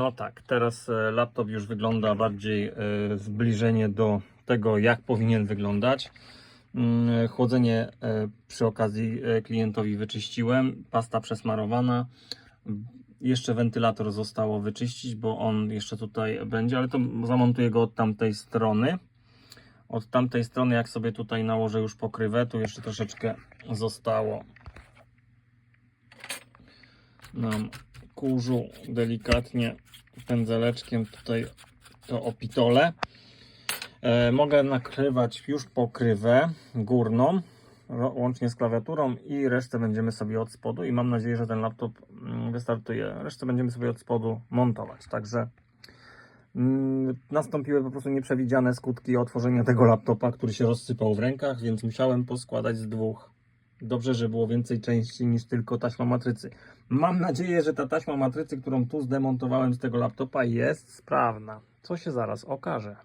No tak, teraz e, laptop już wygląda bardziej e, zbliżenie do tego, jak powinien wyglądać. Mm, Chłodzenie e, przy okazji klientowi wyczyściłem, pasta przesmarowana. Jeszcze wentylator zostało wyczyścić, bo on jeszcze tutaj będzie, ale to zamontuję go od tamtej strony. Od tamtej strony, jak sobie tutaj nałożę już pokrywę, tu jeszcze troszeczkę zostało nam kurzu delikatnie pędzeleczkiem tutaj to opitole. E, mogę nakrywać już pokrywę górną, łącznie z klawiaturą i resztę będziemy sobie od spodu i mam nadzieję, że ten laptop mm, wystartuje. Resztę będziemy sobie od spodu montować. Także mm, nastąpiły po prostu nieprzewidziane skutki otworzenia tego laptopa, który się rozsypał w rękach, więc musiałem poskładać z dwóch. Dobrze, że było więcej części niż tylko taśma matrycy. Mam nadzieję, że ta taśma matrycy, którą tu zdemontowałem z tego laptopa jest sprawna. Co się zaraz okaże.